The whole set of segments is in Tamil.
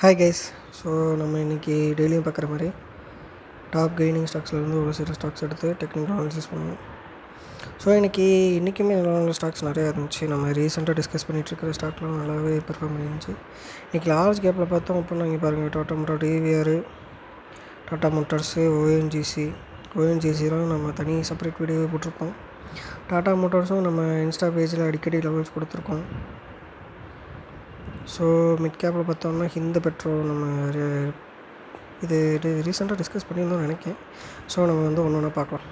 ஹாய் கைஸ் ஸோ நம்ம இன்றைக்கி டெய்லியும் பார்க்குற மாதிரி டாப் கெய்னிங் ஸ்டாக்ஸ்லேருந்து ஒரு சில ஸ்டாக்ஸ் எடுத்து டெக்னிக்கல் அனாலிசிஸ் பண்ணுவோம் ஸோ இன்றைக்கி இன்றைக்குமே நல்ல நல்ல ஸ்டாக்ஸ் நிறையா இருந்துச்சு. நம்ம ரீசெண்டாக டிஸ்கஸ் பண்ணிகிட்ருக்கிற ஸ்டாக்லாம் நல்லாவே பெர்ஃபார்ம் பண்ணிருந்துச்சு. இன்றைக்கி லார்ஜ் கேப்பில் பார்த்தோம் அப்படின்னா இங்கே பாருங்கள் Tata motor DVR Tata motors ONGC ஓஎன்ஜிசிலாம் நம்ம தனி செப்பரேட் வீடியோ போட்டிருப்போம். டாட்டா மோட்டார்ஸும் நம்ம இன்ஸ்டா பேஜில் அடிக்கடி லெவல்ஸ் கொடுத்துருக்கோம். ஸோ மிட் கேப்பில் பார்த்தோம்னா ஹிந்த பெட்ரோல் நம்ம re- இது ரீசெண்டாக டிஸ்கஸ் பண்ணியிருந்தோம்னு நினைக்கிறேன். ஸோ நம்ம வந்து ஒன்று ஒன்றா பார்க்கலாம்.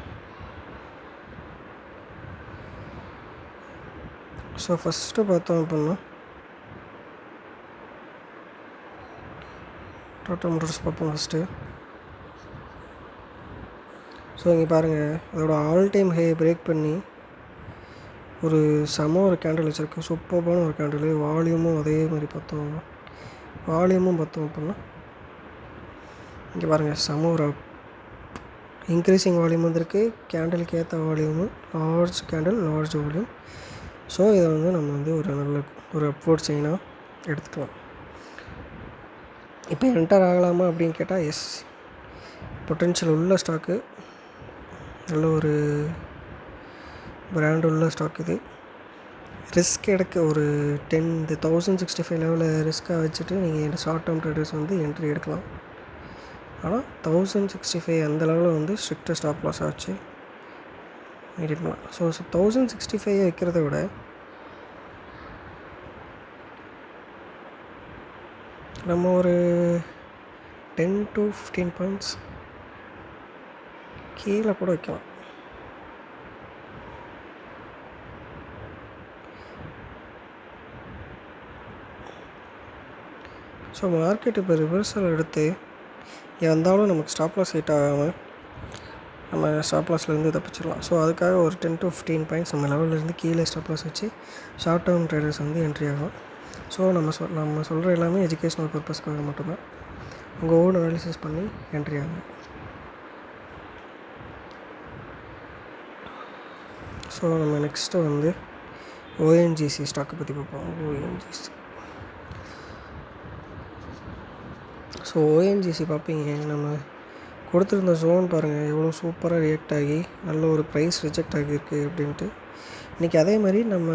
ஸோ ஃபஸ்ட்டு பார்த்தோம் அப்படின்னா டாட்டா மோட்டர்ஸ் பார்ப்போம் ஃபஸ்ட்டு ஸோ இங்கே பாருங்கள் அதோட ஆல் டைம் ஹை பிரேக் பண்ணி ஒரு செம ஒரு கேண்டில் வச்சுருக்கோம் சூப்பர்பான ஒரு கேண்டில் வால்யூமும் அதே மாதிரி பார்த்தோம். வால்யூமும் பார்த்தோம் அப்படின்னா இங்கே பாருங்கள் செம ஒரு இன்க்ரீசிங் வால்யூம் வந்திருக்கு. கேண்டலுக்கு ஏற்ற volume large candle large volume so இதை வந்து நம்ம வந்து ஒரு நல்ல ஒரு அப்வோர்ட் செயினாக எடுத்துக்கலாம். இப்போ என்டர் ஆகலாமா அப்படின்னு கேட்டால் எஸ் பொட்டென்ஷியல் உள்ள ஸ்டாக்கு நல்ல ஒரு பிராண்ட் உள்ள ஸ்டாக் இது. ரிஸ்க் எடுக்க ஒரு டென் இந்த தௌசண்ட் சிக்ஸ்டி ஃபைவ் லெவலில் ரிஸ்க்காக வச்சுட்டு நீங்கள் இந்த ஷார்ட் டேர்ம் ட்ரேடர்ஸ் வந்து என்ட்ரி எடுக்கலாம். ஆனால் தௌசண்ட் சிக்ஸ்டி ஃபைவ் அந்த லெவலில் வந்து ஸ்ட்ரிக்டாக ஸ்டாப் லாஸ் ஆச்சு. மெயின்டைன் பண்ணலாம் ஸோ தௌசண்ட் சிக்ஸ்டி ஃபைவ் வைக்கிறத விட நம்ம ஒரு டென் டு ஃபிஃப்டீன் பாயிண்ட்ஸ் கீழே கூட வைக்கலாம். ஸோ மார்க்கெட் இப்போ ரிவர்சல் எடுத்து வந்தாலும் நமக்கு ஸ்டாப் லாஸ் ஹிட் ஆகாமல் நம்ம ஸ்டாப் லாஸ்லேருந்து தப்பிச்சிடலாம். ஸோ அதுக்காக ஒரு டென் டு ஃபிஃப்டீன் பாயிண்ட்ஸ் நம்ம லெவல்லேருந்து கீழே ஸ்டாப் லாஸ் வச்சு ஷார்ட் டேர்ம் ட்ரேடர்ஸ் வந்து என்ட்ரி ஆகும். ஸோ நம்ம சொல் நம்ம சொல்கிற எல்லாமே எஜுகேஷ்னல் பர்பஸ்க்காக மட்டும்தான். உங்கள் ஓன் அனாலிசிஸ் பண்ணி என்ட்ரி ஆகும் ஸோ நம்ம நெக்ஸ்ட்டு வந்து ஓஎன்ஜிசி ஸ்டாக்கை பற்றி பார்ப்போம். ஓஎன்ஜிசி ஸோ ஓஎன்ஜிசி பார்ப்பீங்க. நம்ம கொடுத்துருந்த ஜோன் பாருங்கள் எவ்வளோ சூப்பராக ரியாக்ட் ஆகி நல்ல ஒரு ப்ரைஸ் ரிஜெக்ட் ஆகியிருக்கு அப்படின்ட்டு. இன்றைக்கி அதே மாதிரி நம்ம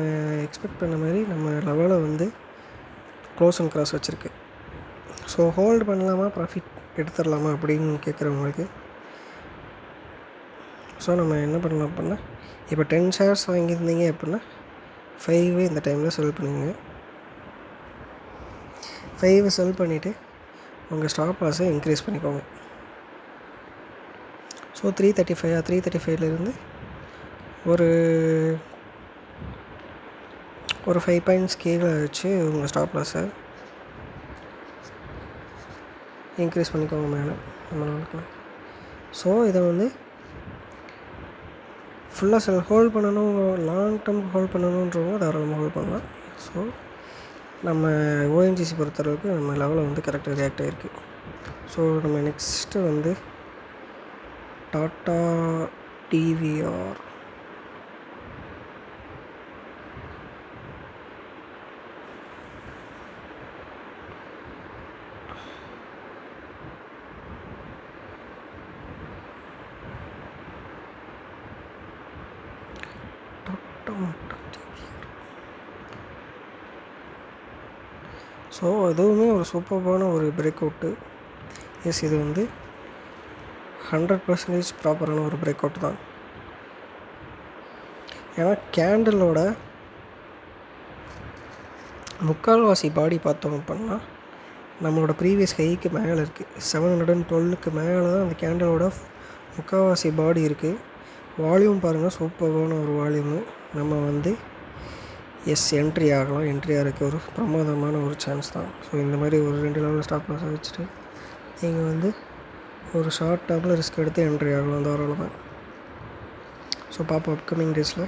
எக்ஸ்பெக்ட் பண்ண மாதிரி நம்ம லெவலை வந்து க்ளோஸ் அண்ட் கிராஸ் வச்சுருக்கு. ஸோ ஹோல்டு பண்ணலாமா ப்ராஃபிட் எடுத்துடலாமா அப்படின்னு கேட்குறவங்களுக்கு ஸோ நம்ம என்ன பண்ணலாம் அப்படின்னா இப்போ டென் ஷேர்ஸ் வாங்கியிருந்தீங்க அப்படின்னா ஃபைவ் இந்த டைமில் செல் பண்ணுவீங்க ஃபைவ் செல் பண்ணிவிட்டு உங்கள் ஸ்டாப் லாஸை இன்க்ரீஸ் பண்ணிக்கோங்க. So three thirty five three thirty ஃபைவ்லேருந்து ஒரு ஒரு ஃபைவ் பாயிண்ட்ஸ் கீழே வச்சு உங்கள் ஸ்டாப் லாஸை இன்க்ரீஸ் பண்ணிக்கோங்க மேலே. நம்மளுக்கு ஸோ இதை வந்து ஃபுல்லாக செல் ஹோல்ட் பண்ணணும் லாங் டேர்ம் ஹோல்ட் பண்ணணுன்றவங்க தாராளமாக ஹோல்ட் பண்ணலாம். ஸோ நம்ம ஓஎன்ஜிசி பொறுத்தளவுக்கு நம்ம லெவலில் வந்து கரெக்டாக ரியாக்ட் ஆகிருக்கு ஸோ நம்ம நெக்ஸ்ட்டு வந்து டாட்டா டிவிஆர் டாட்டா ஸோ அதுவுமே ஒரு சூப்பர்பான ஒரு பிரேக் அவுட்டு எஸ் இது வந்து ஹண்ட்ரட் பர்சன்டேஜ் ப்ராப்பரான ஒரு பிரேக் அவுட் தான். ஏன்னா கேண்டலோட முக்கால்வாசி பாடி பார்த்தோம் அப்படின்னா நம்மளோட ப்ரீவியஸ் ஹைக்கு மேலே இருக்குது செவன் ஹண்ட்ரட் அண்ட் டுவெல்லுக்கு மேலே தான் அந்த கேண்டலோட முக்கால்வாசி பாடி இருக்குது வால்யூம் பாருங்கள் சூப்பரான ஒரு வால்யூமு நம்ம வந்து எஸ் என்ட்ரி ஆகலாம். என்ட்ரி ஆகிறதுக்கு ஒரு பிரமாதமான ஒரு சான்ஸ் தான். ஸோ இந்த மாதிரி ஒரு ரெண்டு லெவலில் ஸ்டாப் லாஸை வச்சுட்டு நீங்கள் வந்து ஒரு ஷார்ட் டேர்மில் ரிஸ்க் எடுத்து என்ட்ரி ஆகலாம். தாராளமாக ஸோ பார்ப்போம் அப்கமிங் டேஸில்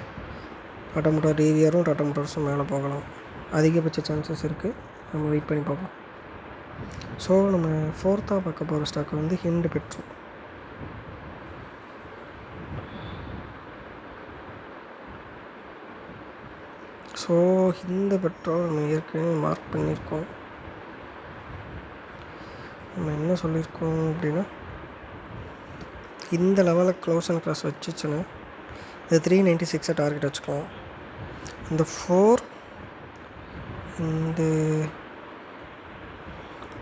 டாட்டா மோட்டார் டிவிஆரும் டாட்டா மோட்டார்ஸும் மேலே போகலாம். அதிகபட்ச சான்சஸ் இருக்குது நம்ம வெயிட் பண்ணி பார்ப்போம் ஸோ நம்ம ஃபோர்த்தாக பார்க்க போகிற ஸ்டாக் வந்து ஹிண்டு பெட்ரோல் ஸோ இந்த பெட்ரோல் நம்ம ஏற்கனவே மார்க் பண்ணியிருக்கோம். நம்ம என்ன சொல்லியிருக்கோம் அப்படின்னா இந்த லெவலில் க்ளோஸ் அண்ட் க்ராஸ் வச்சுச்சுன்னா இந்த த்ரீ நைன்ட்டி சிக்ஸை டார்கெட் வச்சுக்கலாம். இந்த ஃபோர் இந்த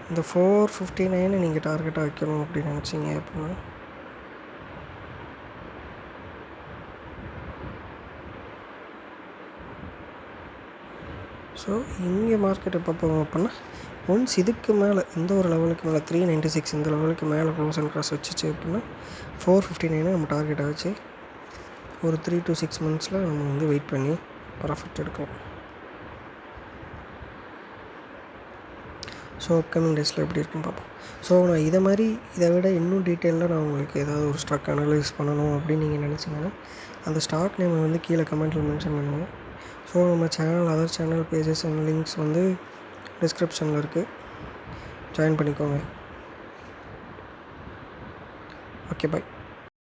இந்த ஃபோர் ஃபிஃப்டி நைனை நீங்கள் டார்கெட்டாக வைக்கணும் அப்படின்னு நினச்சிங்க அப்படின்னா ஸோ இங்கே மார்க்கெட் எப்போ போகும் அப்படின்னா ஒன்ஸ் இதுக்கு மேலே இந்த ஒரு லெவலுக்கு மேலே த்ரீ நைன்ட்டி சிக்ஸ் இந்த லெவலுக்கு மேலே க்ளோஸ் அண்ட் க்ராஸ் வச்சுச்சு அப்படின்னா ஃபோர் ஃபிஃப்டி நைனை நம்ம டார்கெட்டாக வச்சு ஒரு த்ரீ டு சிக்ஸ் மந்த்ஸில் நம்ம வந்து வெயிட் பண்ணி ப்ராஃபிட் எடுக்கலாம். ஸோ அப்கமிங் டேஸில் எப்படி இருக்குன்னு பார்ப்போம். ஸோ நான் இதை மாதிரி இதை விட இன்னும் டீட்டெயிலாக நான் உங்களுக்கு ஏதாவது ஒரு ஸ்டாக் அனலைஸ் பண்ணணும் அப்படின்னு நீங்கள் நினச்சிங்கன்னா அந்த ஸ்டாக் நேம் வந்து கீழே கமெண்ட்டில் மென்ஷன் பண்ணுங்கள் ஸோ நம்ம channel other channel pages and links வந்து டிஸ்கிரிப்ஷனில் இருக்குது ஜாயின் பண்ணிக்கோங்க. Okay bye